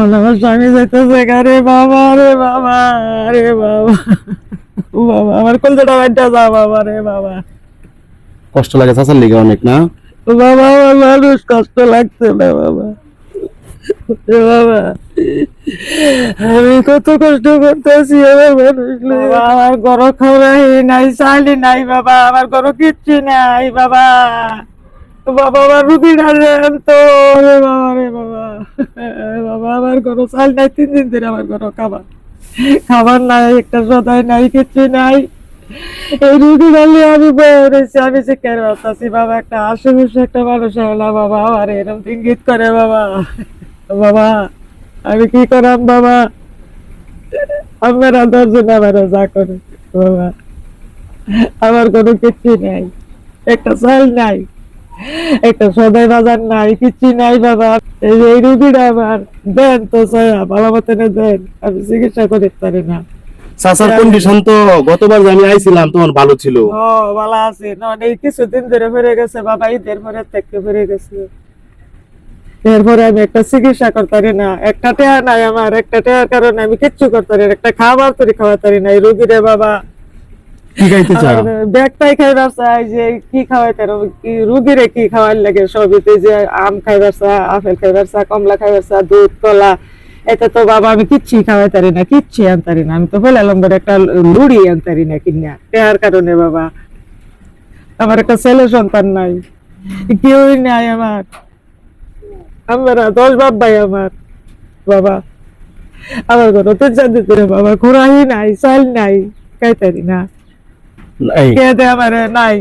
আমার স্বামী যাইতেছে রে বাবা রে বাবা রে বাবা। বাবা আমার কলজাটা যা বাবা রে বাবা। কষ্ট লাগে চাচার লিগে অনেক না? বাবা আমার মানুষ কষ্ট লাগছে না বাবা। বাবা আমি কত কষ্ট করতেছি আমার মানুষ। আমার গরো খাওয়াই নাই চালি নাই বাবা আমার গরো কিচ্ছু নাই বাবা। বাবা আমার রুগী ডালেন তো রে বাবা রে বাবা বাবা। আমার গরো, চাল নাই, তিন দিন ধরে আমার গরো খাবার। খাবার নাই, একটা সদায় নাই কিচ্ছু নাই। এই রুগী ডালে আমি বেড়েছি আমি যে কেন আসছি বাবা, একটা আশেপাশে একটা মানুষ হলো বাবা, আমার এরকম ইঙ্গিত করে বাবা। বাবা, আমি কি করাম বাবা? আপনারা দশজন আমার যা করে বাবা। আমার কোনো কিচ্ছু নাই, একটা চাল নাই। একটা সদাই বাজার নাই কিচ্ছু নাই বাবা। এই রুগীটা আমার। দেন তো ভালো দেন। আমি চিকিৎসা করতে পারি না। চাচার কন্ডিশন তো গতবার আমি আইছিলাম তখন ভালো ছিল। ও ভালো আছে। নয় এই কিছুদিন ধরে ফিরে গেছে বাবা ঈদের পরে থেকে ফিরে গেছে। এরপরে আমি একটা চিকিৎসা করতে পারি না। একটা টেয়া নাই আমার একটা টেয়ার কারণে আমি কিচ্ছু করতে পারি না। একটা খাবার তৈরি খাওয়াতে পারি না। এই রুগীরে বাবা। কি খাইতে চাও? ব্যাগটাই খাইবার চাই যে কি খাওয়াইতে কি রুগীরে কি খাওয়ার লাগে সবইতে যে আম খাইবার চা আপেল খাইবার চা কমলা খাইবার চা দুধ, কলা, এতে তো বাবা আমি কিচ্ছু খাওয়াইতে পারি না কিচ্ছু আনতে পারি না। আমি তো ফেলে লম্বের একটা লুড়ি আনতে পারি না কিনা টেহার কারণে বাবা। আমার একটা ছেলে সন্তান নাই, কেউই নাই আমার। আমরা দশ বাপ ভাই আমার, বাবা। আমার ঘরে তো জানতে বাবা ঘোরাই নাই, চাল নাই খাইতারি না। কে দে আমার নাই।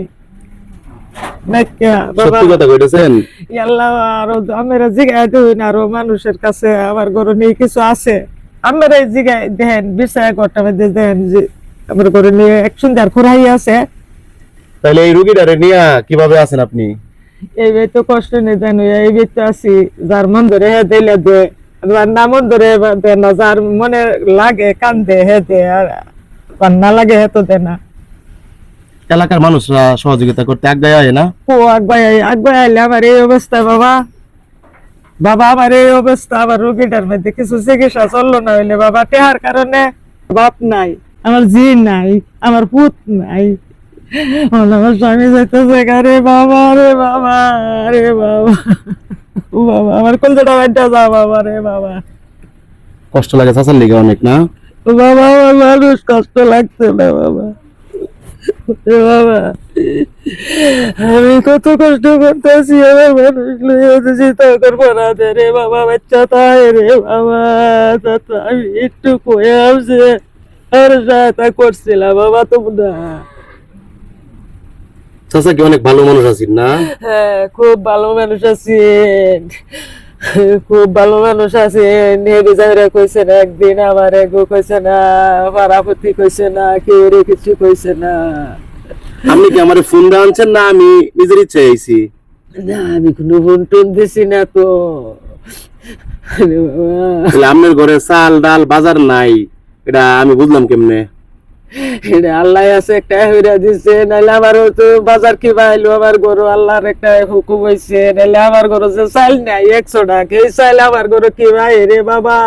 নাই কে বাবা। সত্যি কথা কইতেছেন? ইয়াল্লা আরও আমরা জিগাই দিন আরও মানুষের কাছে আমার ঘরে নিয়ে কিছু আছে। আমরা দেন দেন যে আমার ঘরে নিয়ে এক সুন্দর আছে। তাহলে এই রুগীটারে নিয়া কীভাবে আছেন আপনি? এই তো কষ্ট নেই জানো এই বে তো আছি যার মন ধরে হে দিলে দে। মন ধরে দে না যার মনে লাগে কান্দে হে দে আর আর না লাগে হে তো দে না। এলাকার মানুষরা সহযোগিতা করতে আগায় আয় না? ও আগবাই আগবাই আইলে আমার এই অবস্থা বাবা। বাবা আমার এই অবস্থা আমার রোগীটার মধ্যে কিছু চিকিৎসা চলল না হইলে বাবা টেহার কারণে বাপ নাই আমার জি নাই আমার পুত নাই। আমার স্বামী যাইতেছে রে বাবা রে বাবা রে বাবা। ও বাবা আমার কলজাটা বাড়িটা যা বাবা রে বাবা। কষ্ট লাগে চাচার লিগে অনেক না? বাবা আমার মানুষ কষ্ট লাগছে না বাবা। বাবা। আমি কত কষ্ট করতেছি আমার মানুষ লইয়া রে বাবা বাচ্চা তাই রে বাবা আমি একটু কয়ে আসছে আর সহায়তা করছিলাম বাবা তো না চাচা কি অনেক ভালো মানুষ আছেন না? হ্যাঁ খুব ভালো মানুষ আছেন। খুব ভালো মানুষ আছেন নেবি যাইরা কইছে না একদিন আমার এগো কইছে না পারাপতি কইছে না কেউ রে কিছু কইছে না। আপনি কি আমার ফোন আনছেন না আমি নিজের ইচ্ছে আইছি? না আমি কোনো ফোন টোন দিছি না তো। আপনার ঘরে চাল ডাল বাজার নাই। এটা আমি বুঝলাম কেমনে? আল্লাহ আছে একটা হইরা দিছে নাইলে আমারও তো বাজার কি বাইলো আমার গরু আল্লাহর একটা হুকুম হইছে নাইলে আমার গরু যে চাল নাই একশো টাকা এই চাল আমার গরু কি ভাই রে বাবা?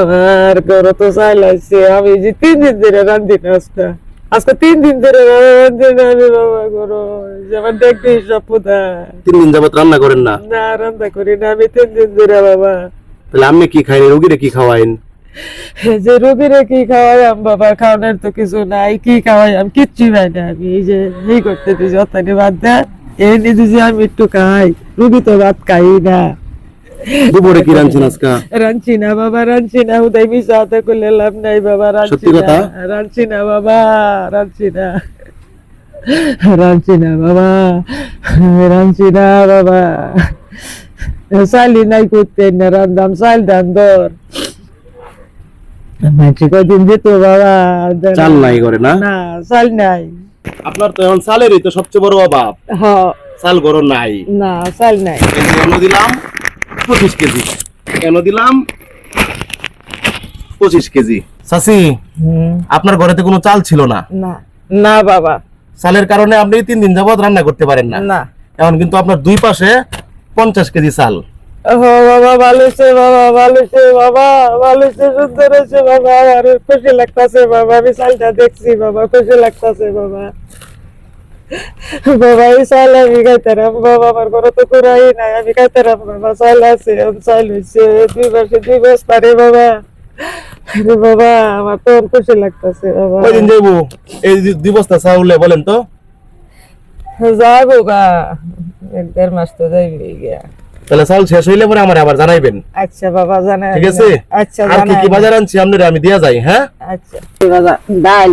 আমার গরু তো আছে আমি যে তিন দিন ধরে রান্ধি না আজকে তিন দিন ধরে রান্ধি না আমি বাবা গরু যেমন দেখবি সব পুতা। তিন দিন যাবত রান্না করেন না? না রান্না করি না আমি তিন দিন ধরে বাবা। তাহলে আমি কি খাইন রুগীরে কি খাওয়াইন? যে রোগীরে কি খাওয়াইম বাবা খাওয়ানোর তো কিছু নাই কি খাওয়াইম কিচ্ছু পাই না আমি এই যে এই করতে দিছি অত্যানি বাদ দেয় এই নিজে যে আমি একটু খাই রুগী তো ভাত খাই না। দুপুরে কি রাঁধছেন আজকে? রাঁধছি না বাবা রাঁধছি না উদয় মিশা হাতে করলে লাভ নাই বাবা রাঁধছি না। রাঁধছি না বাবা রাঁধছি না। রাঁধছি না বাবা রাঁধছি না বাবা। চালি নাই করতে না রান্দাম চাল দাম দর। মাঝে কদিন দিত বাবা চাল নাই করে না? না চাল নাই। আপনার তো এখন চালেরই তো সবচেয়ে বড় অভাব। হ। চাল গরম নাই। না চাল নাই। এই দিলাম পঁচিশ কেজি। এনো দিলাম পঁচিশ কেজি। চাচি আপনার ঘরেতে কোনো চাল ছিল না? না না বাবা। চালের কারণে আপনি তিন দিন যাবত রান্না করতে পারেন না। এখন কিন্তু আপনার দুই পাশে পঞ্চাশ কেজি চাল। বাবা ভালো হয়েছে বাবা ভালো হয়েছে বাবা ভালো হয়েছে সুন্দর হয়েছে বাবা আমার খুশি লাগতাছে বাবা আমি চালটা দেখছি বাবা খুশি লাগতাছে বাবা। বাবা এই চাল আমি খাইতারাম বাবা আমার ঘরে তো কুড়াই নাই আমি খাইতারাম বাবা চাল আছে চাল হয়েছে দুই মাসে দুই বস্তা রে বাবা। আরে বাবা আমার তো খুশি লাগতাছে বাবা। কয়দিন যাইবো? এই দুই বস্তা চাউলে বলেন তো। যাব গা এক দেড় মাস তো যাইবে গিয়া। তাহলে চাউল শেষ হইলে পরে আমার আবার জানাইবেন। আচ্ছা বাবা জানা ঠিক আছে? আচ্ছা আর কি কি বাজার আনছি? আপনার আমি দিয়া যাই হ্যাঁ? আচ্ছা। বাবা ডাল।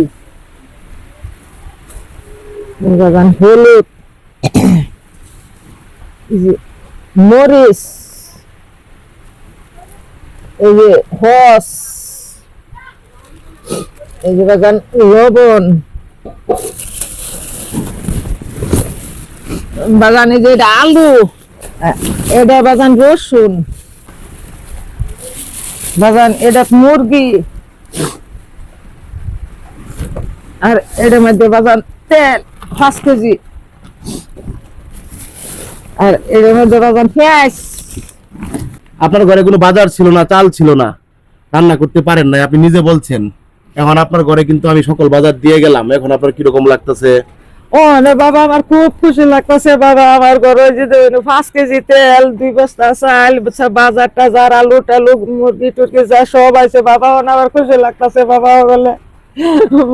বাগান হলুদ। এই যে মরিচ। এই যে হস এই যে বাগান লবণ। বাগান এই যে আলু। এটা বাগান রসুন। বাগান এটা মুরগি। আর এটার মধ্যে বাজান তেল, পাঁচ কেজি। আর মধ্যে বাজান পেঁয়াজ। আপনার ঘরে কোনো বাজার ছিল না, চাল ছিল না, রান্না করতে পারেন না আপনি নিজে বলছেন। এখন আপনার ঘরে কিন্তু আমি সকল বাজার দিয়ে গেলাম, এখন আপনার কীরকম লাগতেছে? ও বাবা, আমার খুব খুশি লাগতেছে, বাবা, আমার ঘরে যে পাঁচ কেজি তেল, দুই বস্তা চাল বাজার টাজার, আলু টালু, মুরগি টুরগি যা সব আছে, বাবা, আমার খুশি লাগতেছে, বাবা, বলে।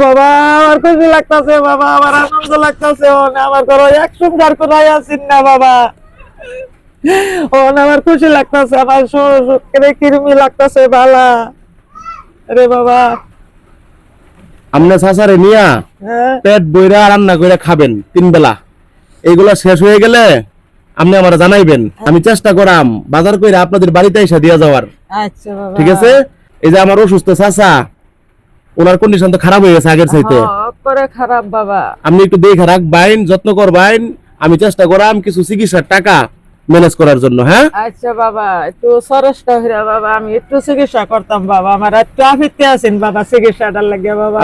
বাবা, আমার খুশি লাগতেছে, বাবা, আমার আনন্দ লাগতেছে আমার ঘরে এক সুন্দর করে আছেন না, বাবা? ও আমার খুশি লাগতেছে, আমার কিরমি লাগতেছে, বালা। রে বাবা। আপনি সাসারে নিয়া হ্যাঁ। পেট বইরা রান্না করে খাবেন তিন বেলা। এইগুলা শেষ হয়ে গেলে আপনি আমার জানাইবেন। আমি চেষ্টা করাম বাজার করে আপনাদের বাড়িতে এসে দিয়া যাওয়ার। আচ্ছা বাবা। ঠিক আছে? এই যে আমার অসুস্থ চাচা ওনার কন্ডিশন তো খারাপ হয়ে গেছে আগের চাইতে। হ্যাঁ, খারাপ বাবা। আপনি একটু দেখে রাখবেন যত্ন করবেন আমি চেষ্টা করাম কিছু চিকিৎসার টাকা ম্যানেজ করার জন্য হ্যাঁ? আচ্ছা বাবা একটু সরসটা হইরা বাবা আমি একটু চিকিৎসা করতাম বাবা। আমার একটু আফিতে আছেন বাবা চিকিৎসাটার লাগে বাবা।